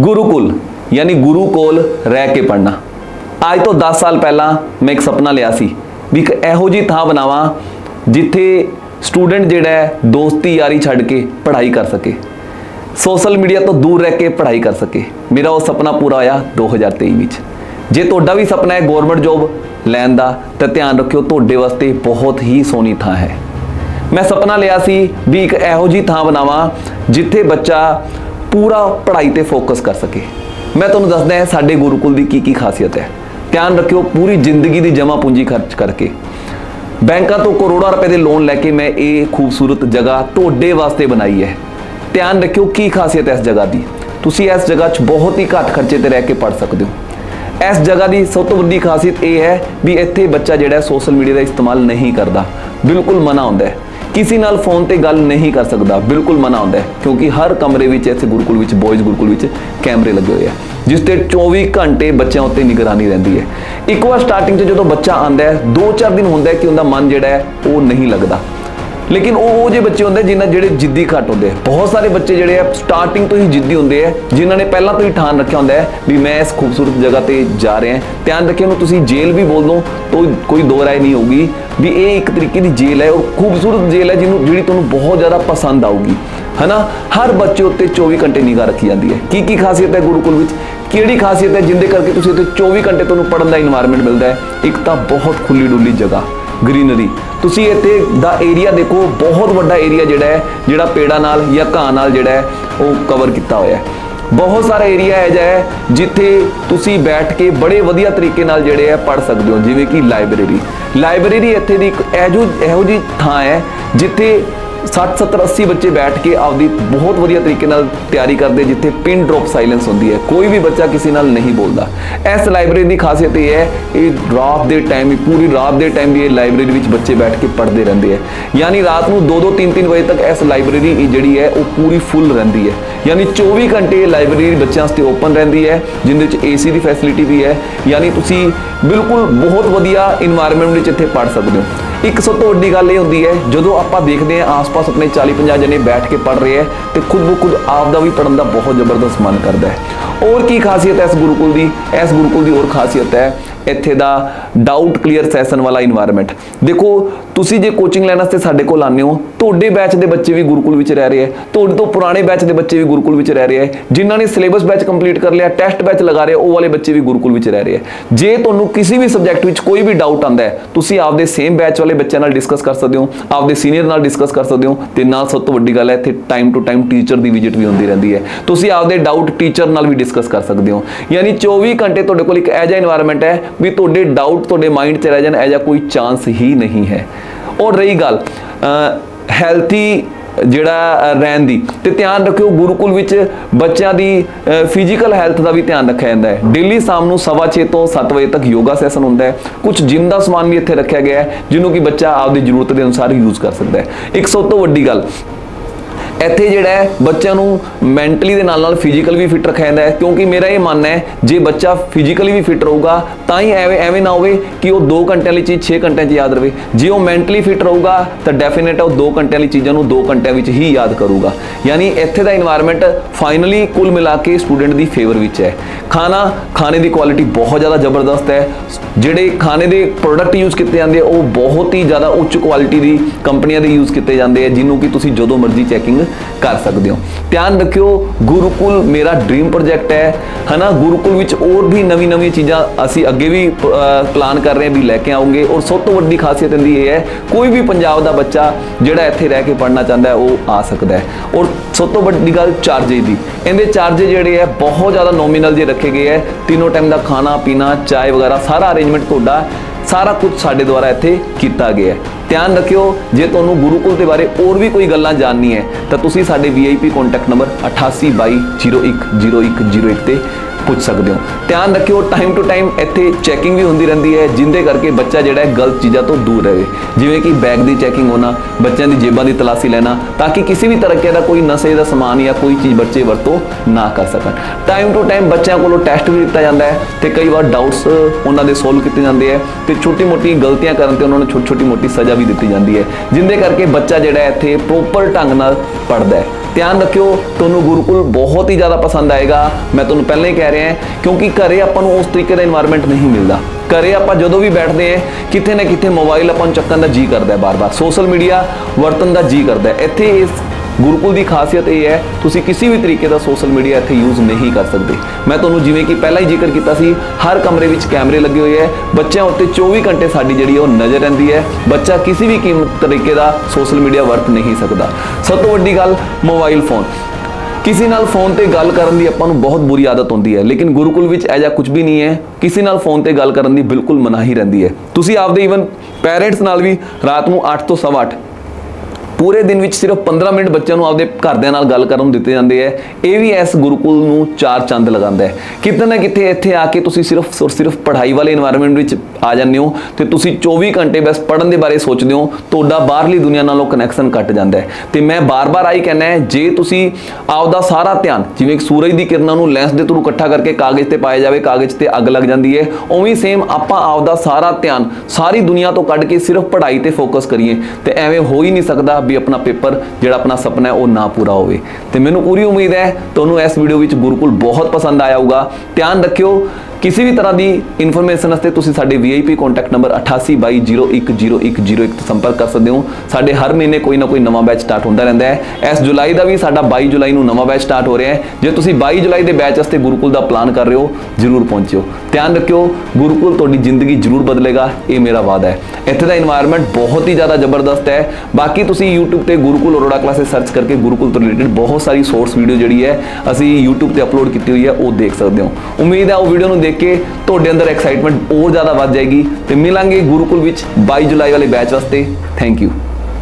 ਗੁਰੂਕੁਲ, ਯਾਨੀ ਗੁਰੂ ਕੋਲ ਰਹਿ ਕੇ ਪੜਨਾ ਅੱਜ ਤੋਂ 10 ਸਾਲ ਪਹਿਲਾਂ ਮੈਂ ਇੱਕ ਸੁਪਨਾ ਲਿਆ ਸੀ ਵੀ ਇੱਕ ਇਹੋ ਜੀ ਥਾਂ ਬਣਾਵਾਂ ਜਿੱਥੇ ਸਟੂਡੈਂਟ ਜਿਹੜਾ ਹੈ, ਦੋਸਤੀ ਯਾਰੀ ਛੱਡ ਕੇ ਪੜ੍ਹਾਈ ਕਰ ਸਕੇ। ਸੋਸ਼ਲ ਮੀਡੀਆ ਤੋਂ ਦੂਰ ਰਹਿ ਕੇ ਪੜ੍ਹਾਈ ਕਰ ਸਕੇ। ਮੇਰਾ ਉਹ ਸੁਪਨਾ ਪੂਰਾ ਹੋਇਆ 2023 ਵਿੱਚ। ਜੇ ਤੁਹਾਡਾ ਵੀ ਸੁਪਨਾ ਹੈ ਗਵਰਨਮੈਂਟ ਜੋਬ ਲੈਣ ਦਾ, ਤਾਂ ਧਿਆਨ ਰੱਖਿਓ ਤੁਹਾਡੇ ਵਾਸਤੇ ਬਹੁਤ ਹੀ ਸੋਹਣੀ ਥਾਂ ਹੈ। ਮੈਂ ਸੁਪਨਾ ਲਿਆ ਸੀ ਵੀ ਇੱਕ ਇਹੋ ਜੀ ਥਾਂ ਬਣਾਵਾਂ ਜਿੱਥੇ ਬੱਚਾ ਪੂਰਾ ਪੜ੍ਹਾਈ ਤੇ ਫੋਕਸ ਕਰ ਸਕੇ। ਮੈਂ ਤੁਹਾਨੂੰ ਦੱਸਦਾ ਹਾਂ ਸਾਡੇ ਗੁਰੂਕੁਲ ਦੀ ਕੀ ਕੀ ਖਾਸੀਅਤ ਹੈ। ਧਿਆਨ ਰੱਖਿਓ, ਪੂਰੀ ਜ਼ਿੰਦਗੀ ਦੀ ਜਮ੍ਹਾਂ ਪੂੰਜੀ ਖਰਚ ਕਰਕੇ। ਬੈਂਕਾਂ ਤੋਂ ਕਰੋੜਾਂ ਰੁਪਏ ਦੇ ਲੋਨ ਲੈ ਕੇ ਮੈਂ ਇਹ ਖੂਬਸੂਰਤ ਜਗ੍ਹਾ ਤੁਹਾਡੇ ਵਾਸਤੇ ਬਣਾਈ ਹੈ। ਧਿਆਨ ਰੱਖਿਓ, ਕੀ ਖਾਸੀਅਤ ਹੈ ਇਸ ਜਗ੍ਹਾ ਦੀ? ਤੁਸੀਂ ਇਸ ਜਗ੍ਹਾ 'ਚ ਬਹੁਤ ਹੀ ਘੱਟ ਖਰਚੇ ਤੇ ਰਹਿ ਕੇ ਪੜ ਸਕਦੇ ਹੋ। ਇਸ ਜਗ੍ਹਾ ਦੀ ਸਭ ਤੋਂ ਵੱਡੀ ਖਾਸੀਅਤ ਇਹ ਹੈ ਵੀ ਇੱਥੇ ਬੱਚਾ ਜਿਹੜਾ ਸੋਸ਼ਲ ਮੀਡੀਆ ਦਾ ਇਸਤੇਮਾਲ ਨਹੀਂ ਕਰਦਾ। ਬਿਲਕੁਲ ਮਨਾ ਹੁੰਦਾ ਹੈ। ਕਿਸੇ ਨਾਲ ਫੋਨ ਤੇ ਗੱਲ ਨਹੀਂ ਕਰ ਸਕਦਾ, ਬਿਲਕੁਲ ਮਨਾ ਹੁੰਦਾ ਹੈ, ਕਿਉਂਕਿ ਹਰ ਕਮਰੇ ਵਿੱਚ, ਇੱਥੇ ਗੁਰੂਕੁਲ ਵਿੱਚ ਬॉयਜ਼ ਗੁਰੂਕੁਲ ਵਿੱਚ ਕੈਮਰੇ ਲੱਗੇ ਹੋਏ ਆ, ਜਿਸ ਤੇ 24 ਘੰਟੇ ਬੱਚਿਆਂ ਉੱਤੇ ਨਿਗਰਾਨੀ ਰਹਿੰਦੀ ਹੈ। ਇੱਕ ਵਾਰ ਸਟਾਰਟਿੰਗ 'ਚ ਜਦੋਂ ਬੱਚਾ ਆਂਦਾ ਹੈ 2-4 ਦਿਨ ਹੁੰਦਾ ਹੈ ਕਿ ਉਹਦਾ ਮਨ ਜਿਹੜਾ ਹੈ, ਉਹ ਨਹੀਂ ਲੱਗਦਾ। ਲੇਕਿਨ ਉਹ ਉਹ ਜੇ ਬੱਚੇ ਹੁੰਦੇ ਜਿਨ੍ਹਾਂ ਜਿਹੜੇ ਜਿੱਦੀ ਘੱਟ ਹੁੰਦੇ ਬਹੁਤ ਸਾਰੇ ਬੱਚੇ ਜਿਹੜੇ ਆ ਸਟਾਰਟਿੰਗ ਤੋਂ ਹੀ ਜਿੱਦੀ ਹੁੰਦੇ ਆ, ਜਿਨ੍ਹਾਂ ਨੇ ਪਹਿਲਾਂ ਤੋਂ ਹੀ ਠਾਨ ਰੱਖਿਆ ਹੁੰਦਾ ਹੈ ਵੀ ਮੈਂ ਇਸ ਖੂਬਸੂਰਤ ਜਗ੍ਹਾ ਤੇ ਜਾ ਰਿਹਾ ਧਿਆਨ ਰੱਖਿਓ ਨੂੰ, ਤੁਸੀਂ ਜੇਲ੍ਹ ਵੀ ਬੋਲ ਦੋ ਤਾਂ ਕੋਈ ਦੋ ਰਾਏ ਨਹੀਂ ਹੋਊਗੀ ਵੀ ਇਹ ਇੱਕ ਤਰੀਕੇ ਦੀ ਜੇਲ੍ਹ ਹੈ ਉਹ ਖੂਬਸੂਰਤ ਜੇਲ੍ਹ ਹੈ ਜਿਹਨੂੰ ਜਿਹੜੀ ਤੁਹਾਨੂੰ ਬਹੁਤ ਜ਼ਿਆਦਾ ਪਸੰਦ ਆਊਗੀ। ਹਨਾ? ਹਰ ਬੱਚੇ ਉੱਤੇ 24 ਘੰਟੇ ਨਿਗਾਹ ਰੱਖੀ ਜਾਂਦੀ ਹੈ। ਕੀ ਕੀ ਖਾਸੀਅਤ ਹੈ ਗੁਰੂਕੁਲ ਵਿੱਚ? ਕਿਹੜੀ ਖਾਸੀਅਤ ਹੈ ਜਿੰਦੇ ਕਰਕੇ ਤੁਸੀਂ ਇੱਥੇ 24 ਘੰਟੇ ਤੁਹਾਨੂੰ ਪੜਨ ਦਾ এনवायरमेंट ਮਿਲਦਾ ਹੈ? ਇੱਕ ਤਾਂ ਬਹੁਤ ਖੁੱਲੀ ਡੁੱਲੀ ਜਗ੍ਹਾ। ਗ੍ਰੀਨਰੀ ਤੁਸੀਂ ਇੱਥੇ ਦਾ ਏਰੀਆ ਦੇਖੋ, ਬਹੁਤ ਵੱਡਾ ਏਰੀਆ ਜਿਹੜਾ ਹੈ, ਜਿਹੜਾ ਪੇੜਾਂ ਨਾਲ ਜਾਂ ਘਾਹ ਨਾਲ ਜਿਹੜਾ ਹੈ, ਉਹ ਕਵਰ ਕੀਤਾ ਹੋਇਆ ਹੈ। ਬਹੁਤ ਸਾਰਾ ਏਰੀਆ ਹੈ ਜਿਹਾ ਹੈ, ਜਿੱਥੇ ਤੁਸੀਂ ਬੈਠ ਕੇ ਬੜੇ ਵਧੀਆ ਤਰੀਕੇ ਨਾਲ ਜਿਹੜੇ ਹੈ ਪੜ ਸਕਦੇ ਹੋ, ਜਿਵੇਂ ਕਿ ਲਾਇਬ੍ਰੇਰੀ ਲਾਇਬ੍ਰੇਰੀ ਇੱਥੇ ਦੀ ਇੱਕ ਇਹੋ ਇਹੋ ਜੀ ਥਾਂ ਹੈ, ਜਿੱਥੇ 60 70 80 ਬੱਚੇ ਬੈਠ ਕੇ ਆਪਦੀ ਬਹੁਤ ਵਧੀਆ ਤਰੀਕੇ ਨਾਲ ਤਿਆਰੀ ਕਰਦੇ, ਜਿੱਥੇ ਪਿਨ ਡ੍ਰੌਪ ਸਾਇਲੈਂਸ ਹੁੰਦੀ ਹੈ। ਕੋਈ ਵੀ ਬੱਚਾ ਕਿਸੇ ਨਾਲ ਨਹੀਂ ਬੋਲਦਾ। ਇਸ ਲਾਇਬ੍ਰੇਰੀ ਦੀ ਖਾਸੀਅਤ ਇਹ ਹੈ, ਇਹ ਰਾਤ ਦੇ ਟਾਈਮ ਪੂਰੀ ਰਾਤ ਦੇ ਟਾਈਮ ਵੀ ਇਹ ਲਾਇਬ੍ਰੇਰੀ ਵਿੱਚ ਬੱਚੇ ਬੈਠ ਕੇ ਪੜ੍ਹਦੇ ਰਹਿੰਦੇ ਹੈ। ਯਾਨੀ ਰਾਤ ਨੂੰ 2-2 3-3 ਵਜੇ ਤੱਕ ਇਸ ਲਾਇਬ੍ਰੇਰੀ ਜਿਹੜੀ ਹੈ, ਉਹ ਪੂਰੀ ਫੁੱਲ ਰਹਿੰਦੀ ਹੈ। ਯਾਨੀ 24 ਘੰਟੇ ਲਾਇਬ੍ਰੇਰੀ ਬੱਚਿਆਂ ਵਾਸਤੇ ਓਪਨ ਰਹਿੰਦੀ ਹੈ, ਜਿੰਦੇ ਵਿੱਚ ਏਸੀ ਦੀ ਫੈਸਿਲਿਟੀ ਵੀ ਹੈ। ਯਾਨੀ ਤੁਸੀਂ ਬਿਲਕੁਲ ਬਹੁਤ ਵਧੀਆ এনवायरमेंट ਵਿੱਚ ਇੱਥੇ ਪੜ ਸਕਦੇ ਹੋ। ਇੱਕ ਸਭ ਤੋਂ ਵੱਡੀ ਗੱਲ ਇਹ ਹੁੰਦੀ ਹੈ, ਜਦੋਂ ਆਪਾਂ ਦੇਖਦੇ ਆ ਆਸ-ਪਾਸ ਆਪਣੇ 40-50 ਜਣੇ ਬੈਠ ਕੇ ਪੜ ਰਹੇ ਆ ਤੇ ਖੁਦ ਬੋ ਖੁਦ ਆਪ ਦਾ ਵੀ ਪੜਨ ਦਾ ਬਹੁਤ ਜ਼ਬਰਦਸਤ ਮਨ ਕਰਦਾ ਹੈ। ਔਰ ਕੀ ਖਾਸੀਅਤ ਹੈ ਇਸ ਗੁਰੂਕੁਲ ਦੀ? ਇਸ ਗੁਰੂਕੁਲ ਦੀ ਔਰ ਖਾਸੀਅਤ ਹੈ ਇੱਥੇ ਦਾ ਡਾਊਟ ਕਲੀਅਰ ਸੈਸ਼ਨ ਵਾਲਾ এনवायरमेंट ਦੇਖੋ, ਤੁਸੀਂ ਜੇ ਕੋਚਿੰਗ ਲੈਣ ਵਾਸਤੇ ਸਾਡੇ ਕੋਲ ਆਨੇ ਹੋ, ਤੁਹਾਡੇ ਬੈਚ ਦੇ ਬੱਚੇ ਵੀ ਗੁਰੂਕੁਲ ਵਿੱਚ ਰਹਿ ਰਹੇ ਐ ਤੁਹਾਡੇ ਤੋਂ ਪੁਰਾਣੇ ਬੈਚ ਦੇ ਬੱਚੇ ਵੀ ਗੁਰੂਕੁਲ ਵਿੱਚ ਰਹਿ ਰਹੇ ਐ ਜਿਨ੍ਹਾਂ ਨੇ ਸਿਲੇਬਸ ਬੈਚ ਕੰਪਲੀਟ ਕਰ ਲਿਆ ਟੈਸਟ ਬੈਚ ਲਗਾ ਰਹੇ ਉਹ ਵਾਲੇ ਬੱਚੇ ਵੀ ਗੁਰੂਕੁਲ ਵਿੱਚ ਰਹਿ ਰਹੇ ਐ ਜੇ ਤੁਹਾਨੂੰ ਕਿਸੇ ਵੀ ਸਬਜੈਕਟ ਵਿੱਚ ਕੋਈ ਵੀ ਡਾਊਟ ਆਂਦਾ ਹੈ, ਤੁਸੀਂ ਆਪਦੇ ਸੇਮ ਬੈਚ ਵਾਲੇ ਬੱਚਿਆਂ ਨਾਲ ਡਿਸਕਸ ਕਰ ਸਕਦੇ ਹੋ, ਆਪਦੇ ਸੀਨੀਅਰ ਨਾਲ ਡਿਸਕਸ ਕਰ ਸਕਦੇ ਹੋ, ਤੇ ਨਾਲ ਸਭ ਤੋਂ ਵੱਡੀ ਗੱਲ ਹੈ, ਇੱਥੇ ਟਾਈਮ ਟੂ ਟਾਈਮ ਟੀਚਰ ਦੀ ਵਿਜ਼ਿਟ ਵੀ ਹੁੰਦੀ ਰਹਿੰਦੀ ਹੈ। ਤੁਸੀਂ ਆਪਦੇ ਡਾਊਟ ਟੀਚਰ ਨਾਲ ਵੀ ਡਿਸਕਸ ਕਰ ਸਕਦੇ ਹੋ। ਯਾਨੀ 24 ਘੰਟੇ ਤੁਹਾਡੇ ਕੋਲ ਇੱਕ ਐਜਾ এনवायरमेंट ਹੈ ਵੀ ਤੁਹਾਡੇ ਡਾਊਟ ਤੁਹਾਡੇ ਮਾਈਂਡ 'ਚ ਰਹਿ ਜਾਣ ਐਜਾ ਕੋਈ ਚਾਂਸ ਹੀ ਨਹੀਂ ਹੈ। ਔਰ ਰਹੀ ਗੱਲ ਹੈਲਥੀ ਜਿਹੜਾ ਰਹਿਣ ਦੀ, ਤੇ ਧਿਆਨ ਰੱਖਿਓ ਗੁਰੂਕੁਲ ਵਿੱਚ ਬੱਚਿਆਂ ਦੀ ਫਿਜ਼ੀਕਲ ਹੈਲਥ ਦਾ ਵੀ ਧਿਆਨ ਰੱਖਿਆ ਜਾਂਦਾ ਹੈ। ਡੇਲੀ ਸ਼ਾਮ ਨੂੰ 6:30 ਤੋਂ 7 ਵਜੇ ਤੱਕ ਯੋਗਾ ਸੈਸ਼ਨ ਹੁੰਦਾ ਹੈ। ਕੁਝ ਜਿਮ ਦਾ ਸਮਾਨ ਵੀ ਇੱਥੇ ਰੱਖਿਆ ਗਿਆ ਹੈ, ਜਿਹਨੂੰ ਕਿ ਬੱਚਾ ਆਪਦੀ ਜ਼ਰੂਰਤ ਦੇ ਅਨੁਸਾਰ ਯੂਜ਼ ਕਰ ਸਕਦਾ ਹੈ। ਇੱਕ ਸਭ ਤੋਂ ਵੱਡੀ ਗੱਲ ਇੱਥੇ ਜਿਹੜਾ ਹੈ, ਬੱਚਿਆਂ ਨੂੰ ਮੈਂਟਲੀ ਦੇ ਨਾਲ ਨਾਲ ਫਿਜ਼ੀਕਲ ਵੀ ਫਿੱਟ ਰੱਖਿਆ ਜਾਂਦਾ ਹੈ, ਕਿਉਂਕਿ ਮੇਰਾ ਇਹ ਮੰਨਣਾ ਹੈ, ਜੇ ਬੱਚਾ ਫਿਜ਼ੀਕਲੀ ਵੀ ਫਿੱਟ ਰਹੂਗਾ, ਤਾਂ ਹੀ ਐਵੇਂ ਐਵੇਂ ਨਾ ਹੋਵੇ ਕਿ ਉਹ 2 ਘੰਟਿਆਂ ਲਈ ਚੀਜ਼ 6 ਘੰਟਿਆਂ 'ਚ ਯਾਦ ਰਵੇ। ਜੇ ਉਹ ਮੈਂਟਲੀ ਫਿੱਟ ਰਹੂਗਾ, ਤਾਂ ਡੈਫੀਨਿਟ ਉਹ 2 ਘੰਟਿਆਂ ਲਈ ਚੀਜ਼ਾਂ ਨੂੰ 2 ਘੰਟਿਆਂ ਵਿੱਚ ਹੀ ਯਾਦ ਕਰੂਗਾ। ਯਾਨੀ ਇੱਥੇ ਦਾ এনवायरमेंट ਫਾਈਨਲੀ ਕੁੱਲ ਮਿਲਾ ਕੇ ਸਟੂਡੈਂਟ ਦੀ ਫੇਵਰ ਵਿੱਚ ਹੈ। ਖਾਣਾ, ਖਾਣੇ ਦੀ ਕੁਆਲਿਟੀ ਬਹੁਤ ਜ਼ਿਆਦਾ ਜ਼ਬਰਦਸਤ ਹੈ। ਜਿਹੜੇ ਖਾਣੇ ਦੇ ਪ੍ਰੋਡਕਟ ਯੂਜ਼ ਕੀਤੇ ਜਾਂਦੇ ਆ, ਉਹ ਬਹੁਤ ਹੀ ਜ਼ਿਆਦਾ ਉੱਚ ਕੁਆਲਿਟੀ ਦੀ ਕੰਪਨੀਆਂ ਦੇ ਯੂਜ਼ ਕੀਤੇ ਜਾਂਦੇ ਆ ਜਿਹਨੂੰ ਕਿ ਤੁਸੀਂ ਜਦੋਂ ਮਰਜ਼ੀ ਚੈਕਿੰਗ ਕਰ ਸਕਦੇ ਹੋ। ਧਿਆਨ ਰੱਖਿਓ, ਗੁਰੂਕੁਲ ਮੇਰਾ ਡ੍ਰੀਮ ਪ੍ਰੋਜੈਕਟ ਹੈ, ਹਨਾ? ਗੁਰੂਕੁਲ ਵਿੱਚ ਹੋਰ ਵੀ ਨਵੀਂ ਨਵੀਂ ਚੀਜ਼ਾਂ ਅਸੀਂ ਅੱਗੇ ਵੀ ਪਲਾਨ ਕਰ ਰਹੇ ਹਾਂ ਵੀ ਲੈ ਕੇ ਆਉਂਗੇ। ਔਰ ਸਭ ਤੋਂ ਵੱਡੀ ਖਾਸੀਅਤ ਇਹਦੀ ਇਹ ਹੈ, ਕੋਈ ਵੀ ਪੰਜਾਬ ਦਾ ਬੱਚਾ ਜਿਹੜਾ ਇੱਥੇ ਰਹਿ ਕੇ ਪੜ੍ਹਨਾ ਚਾਹੁੰਦਾ ਉਹ ਆ ਸਕਦਾ ਹੈ। ਔਰ ਸਭ ਤੋਂ ਵੱਡੀ ਗੱਲ ਚਾਰਜ ਦੀ। ਇਹਦੇ ਚਾਰਜ ਜਿਹੜੇ ਹੈ, ਬਹੁਤ ਜ਼ਿਆਦਾ ਨੋਮੀਨਲ ਜੇ ਰੱਖੇ ਗਏ ਹੈ। ਤਿੰਨੋਂ ਟਾਈਮ ਦਾ ਖਾਣਾ, ਪੀਣਾ, ਚਾਹ ਵਗੈਰਾ ਸਾਰਾ ਅਰੇਂਜਮੈਂਟ ਤੁਹਾਡਾ ਸਾਰਾ ਕੁਝ ਸਾਡੇ ਦੁਆਰਾ ਇੱਥੇ ਕੀਤਾ ਗਿਆ ਹੈ। ਧਿਆਨ ਰੱਖਿਓ, ਜੇ ਤੁਹਾਨੂੰ ਗੁਰੂਕੁਲ ਦੇ ਬਾਰੇ ਹੋਰ ਵੀ ਕੋਈ ਗੱਲਾਂ ਜਾਣਨੀ ਹੈ, ਤਾਂ ਤੁਸੀਂ ਸਾਡੇ VIP ਕੰਟੈਕਟ ਨੰਬਰ 8822010101 ਤੇ ਪੁੱਛ ਸਕਦੇ ਹੋ। ਧਿਆਨ ਰੱਖਿਓ ਟਾਈਮ ਟੂ ਟਾਈਮ ਇੱਥੇ ਚੈਕਿੰਗ ਵੀ ਹੁੰਦੀ ਰਹਿੰਦੀ ਹੈ, ਜਿੰਦੇ ਕਰਕੇ ਬੱਚਾ ਜਿਹੜਾ ਹੈ ਗਲਤ ਚੀਜ਼ਾਂ ਤੋਂ ਦੂਰ ਰਹੇ। ਜਿਵੇਂ ਕਿ ਬੈਗ ਦੀ ਚੈਕਿੰਗ ਹੋਣਾ, ਬੱਚਿਆਂ ਦੀ ਜੇਬਾਂ ਦੀ ਤਲਾਸ਼ੀ ਲੈਣਾ, ਤਾਂ ਕਿ ਕਿਸੇ ਵੀ ਤਰ੍ਹਾਂ ਦਾ ਕੋਈ ਨਸ਼ੇ ਦਾ ਸਮਾਨ ਜਾਂ ਕੋਈ ਚੀਜ਼ ਬੱਚੇ ਵਰਤੋਂ ਨਾ ਕਰ ਸਕਣ। ਟਾਈਮ ਟੂ ਟਾਈਮ ਬੱਚਿਆਂ ਕੋਲੋਂ ਟੈਸਟ ਵੀ ਦਿੱਤਾ ਜਾਂਦਾ ਹੈ ਤੇ ਕਈ ਵਾਰ ਡਾਊਟਸ ਉਹਨਾਂ ਦੇ ਸੋਲਵ ਕੀਤੇ ਜਾਂਦੇ ਹੈ ਤੇ ਛੋਟੀ ਮੋਟੀ ਗਲਤੀਆਂ ਕਰਨ ਤੇ ਉਹਨਾਂ ਨੂੰ ਛੋਟੀ ਛੋਟੀ ਮੋਟੀ ਸਜ਼ਾ ਵੀ ਦਿੱਤੀ ਜਾਂਦੀ ਹੈ। ਜਿੰਦੇ ਕਰਕੇ ਬੱਚਾ ਜਿਹੜਾ ਇੱਥੇ ਪ੍ਰੋਪਰ ਢੰਗ ਨਾਲ ਪੜਦਾ ਹੈ। ਧਿਆਨ ਰੱਖਿਓ, ਤੁਹਾਨੂੰ ਗੁਰੂਕੁਲ ਬਹੁਤ ਹੀ ਜ਼ਿਆਦਾ ਪਸੰਦ ਆਏਗਾ। ਮੈਂ ਤੁਹਾਨੂੰ ਪਹਿਲਾਂ ਹੀ ਕਹਿ ਰਿਹਾ ਕਿਉਂਕਿ ਘਰੇ ਆਪਾਂ ਨੂੰ ਉਸ ਤਰੀਕੇ ਦਾ এনवायरमेंट ਨਹੀਂ ਮਿਲਦਾ। ਘਰੇ ਆਪਾਂ ਜਦੋਂ ਵੀ ਬੈਠਦੇ ਹਾਂ, ਕਿਤੇ ਨਾ ਕਿਤੇ ਮੋਬਾਈਲ ਆਪਾਂ ਨੂੰ ਚੱਕਣ ਦਾ ਜੀ ਕਰਦਾ ਹੈ ਬਾਰ-ਬਾਰ। ਸੋਸ਼ਲ ਮੀਡੀਆ ਵਰਤਨ ਦਾ ਜੀ ਕਰਦਾ ਹੈ। ਇੱਥੇ ਇਸ ਗੁਰੂਕੁਲ ਦੀ ਖਾਸੀਅਤ ਇਹ ਹੈ, ਤੁਸੀਂ ਕਿਸੇ ਵੀ ਤਰੀਕੇ ਦਾ ਸੋਸ਼ਲ ਮੀਡੀਆ ਇੱਥੇ ਯੂਜ਼ ਨਹੀਂ ਕਰ ਸਕਦੇ। ਮੈਂ ਤੁਹਾਨੂੰ ਜਿਵੇਂ ਕਿ ਪਹਿਲਾਂ ਹੀ ਜ਼ਿਕਰ ਕੀਤਾ ਸੀ, ਹਰ ਕਮਰੇ ਵਿੱਚ ਕੈਮਰੇ ਲੱਗੇ ਹੋਏ ਹੈ, ਬੱਚਿਆਂ ਉੱਤੇ 24 ਘੰਟੇ ਸਾਡੀ ਜਿਹੜੀ ਉਹ ਨਜ਼ਰ ਰਹਿੰਦੀ ਹੈ। ਬੱਚਾ ਕਿਸੇ ਵੀ ਕੀਮਤ ਤਰੀਕੇ ਦਾ ਸੋਸ਼ਲ ਮੀਡੀਆ ਵਰਤ ਨਹੀਂ ਸਕਦਾ। ਸਭ ਤੋਂ ਵੱਡੀ ਗੱਲ ਮੋਬਾਈਲ ਫੋਨ ਕਿਸੇ ਨਾਲ ਫੋਨ ਤੇ ਗੱਲ ਕਰਨ ਦੀ ਆਪਾਂ ਨੂੰ ਬਹੁਤ ਬੁਰੀ ਆਦਤ ਹੁੰਦੀ ਹੈ, ਲੇਕਿਨ ਗੁਰੂਕੁਲ ਵਿੱਚ ਐਜਾ ਕੁਝ ਵੀ ਨਹੀਂ ਹੈ। ਕਿਸੇ ਨਾਲ ਫੋਨ ਤੇ ਗੱਲ ਕਰਨ ਦੀ ਬਿਲਕੁਲ ਮਨਾਹੀ ਰਹਿੰਦੀ ਹੈ। ਤੁਸੀਂ ਆਪਦੇ ਈਵਨ ਪੈਰੈਂਟਸ ਨਾਲ ਵੀ ਰਾਤ ਨੂੰ 8 ਤੋਂ 8:30 ਪੂਰੇ ਦਿਨ ਵਿੱਚ ਸਿਰਫ 15 ਮਿੰਟ ਬੱਚਿਆਂ ਨੂੰ ਆਪਦੇ ਘਰਦਿਆਂ ਨਾਲ ਗੱਲ ਕਰਨ ਨੂੰ ਦਿੱਤੇ ਜਾਂਦੇ ਹੈ ਇਹ ਵੀ ਇਸ ਗੁਰੂਕੁਲ ਨੂੰ ਚਾਰ ਚੰਦ ਲਗਾਉਂਦਾ ਹੈ। ਕਿਤੇ ਨਾ ਕਿਤੇ ਇੱਥੇ ਆ ਕੇ ਤੁਸੀਂ ਸਿਰਫ ਸਿਰਫ ਪੜ੍ਹਾਈ ਵਾਲੇ এনवायरमेंट ਵਿੱਚ ਆ ਜਾਂਦੇ ਹੋ ਤੇ ਤੁਸੀਂ 24 ਘੰਟੇ ਬਸ ਪੜਨ ਦੇ ਬਾਰੇ ਸੋਚਦੇ ਹੋ, ਤੁਹਾਡਾ ਬਾਹਰਲੀ ਦੁਨੀਆ ਨਾਲੋਂ ਕਨੈਕਸ਼ਨ ਕੱਟ ਜਾਂਦਾ ਹੈ। ਤੇ ਮੈਂ ਬਾਰ-ਬਾਰ ਆਈ ਕਹਿੰਦਾ ਹੈ, ਜੇ ਤੁਸੀਂ ਆਪਦਾ ਸਾਰਾ ਧਿਆਨ, ਜਿਵੇਂ ਇੱਕ ਸੂਰਜ ਦੀ ਕਿਰਨਾਂ ਨੂੰ ਲੈਂਸ ਦੇ ਥਰੂ ਇਕੱਠਾ ਕਰਕੇ ਕਾਗਜ਼ ਤੇ ਪਾਇਆ ਜਾਵੇ, ਕਾਗਜ਼ ਤੇ ਅੱਗ ਲੱਗ ਜਾਂਦੀ ਹੈ, ਉਵੇਂ ਸੇਮ ਆਪਾਂ ਆਪਦਾ ਸਾਰਾ ਧਿਆਨ ਸਾਰੀ ਦੁਨੀਆ ਤੋਂ ਕੱਢ ਕੇ ਸਿਰਫ ਪੜ੍ਹਾਈ ਤੇ ਫੋਕਸ ਕਰੀਏ, ਤੇ ਐਵੇਂ ਹੋ ਹੀ ਨਹੀਂ ਸਕਦਾ ਵੀ ਆਪਣਾ ਪੇਪਰ, ਜਿਹੜਾ ਆਪਣਾ ਸੁਪਨਾ ਹੈ, ਉਹ ਨਾ ਪੂਰਾ ਹੋਵੇ। ਤੇ ਮੈਨੂੰ ਪੂਰੀ ਉਮੀਦ ਹੈ, ਤੁਹਾਨੂੰ ਇਸ ਵੀਡੀਓ ਵਿੱਚ ਗੁਰੂਕੁਲ ਬਹੁਤ ਪਸੰਦ ਆਇਆ ਹੋਊਗਾ। ਧਿਆਨ ਰੱਖਿਓ ਕਿਸੇ ਵੀ ਤਰ੍ਹਾਂ ਦੀ ਇਨਫੋਰਮੇਸ਼ਨ ਵਾਸਤੇ ਤੁਸੀਂ ਸਾਡੇ ਵੀਆਈਪੀ ਕੰਟੈਕਟ ਨੰਬਰ 8822010101 ਤੇ ਸੰਪਰਕ ਕਰ ਸਕਦੇ ਹੋ। ਸਾਡੇ ਹਰ ਮਹੀਨੇ ਕੋਈ ਨਾ ਕੋਈ ਨਵਾਂ ਬੈਚ ਸਟਾਰਟ ਹੁੰਦਾ ਰਹਿੰਦਾ ਹੈ। ਇਸ ਜੁਲਾਈ ਦਾ ਵੀ ਸਾਡਾ 22 ਜੁਲਾਈ ਨੂੰ ਨਵਾਂ ਬੈਚ ਸਟਾਰਟ ਹੋ ਰਿਹਾ ਹੈ। ਜੇ ਤੁਸੀਂ 22 ਜੁਲਾਈ ਦੇ ਬੈਚ ਵਾਸਤੇ ਗੁਰੂਕੁਲ ਦਾ ਪਲਾਨ ਕਰ ਰਹੇ ਹੋ, ਜ਼ਰੂਰ ਪਹੁੰਚਿਓ। ਧਿਆਨ ਰੱਖਿਓ, ਗੁਰੂਕੁਲ ਤੁਹਾਡੀ ਜ਼ਿੰਦਗੀ ਜ਼ਰੂਰ ਬਦਲੇਗਾ। ਇਹ ਮੇਰਾ ਵਾਅਦਾ ਹੈ। ਇੱਥੇ ਦਾ এনवायरमेंट ਬਹੁਤ ਹੀ ਜ਼ਿਆਦਾ ਜ਼ਬਰਦਸਤ ਹੈ। ਬਾਕੀ ਤੁਸੀਂ YouTube ਤੇ ਗੁਰੂਕੁਲ ਅਰੋੜਾ ਕਲਾਸੇ ਸਰਚ ਕਰਕੇ ਗੁਰੂਕੁਲ ਤੋਂ ਰਿਲੇਟਡ ਬਹੁਤ ਸਾਰੀ ਸੋਰਸ ਵੀਡੀਓ ਜਿਹੜੀ ਹੈ, ਅਸੀਂ YouTube ਤੇ ਅਪਲੋਡ ਕੀਤੀ ਹੋਈ ਹੈ, ਉਹ ਦੇਖ ਸਕਦੇ ਹੋ। ਉਮੀਦ ਹੈ ਉਹ ਵੀਡੀਓ ਨੂੰ ਦੇਖ ਕੇ ਤੁਹਾਡੇ ਅੰਦਰ ਐਕਸਾਈਟਮੈਂਟ ਹੋਰ ਜ਼ਿਆਦਾ ਵੱਧ ਜਾਏਗੀ ਤੇ ਮਿਲਾਂਗੇ ਗੁਰੂਕੁਲ ਵਿੱਚ 22 ਜੁਲਾਈ ਵਾਲੇ ਬੈਚ ਵਾਸਤੇ। Thank you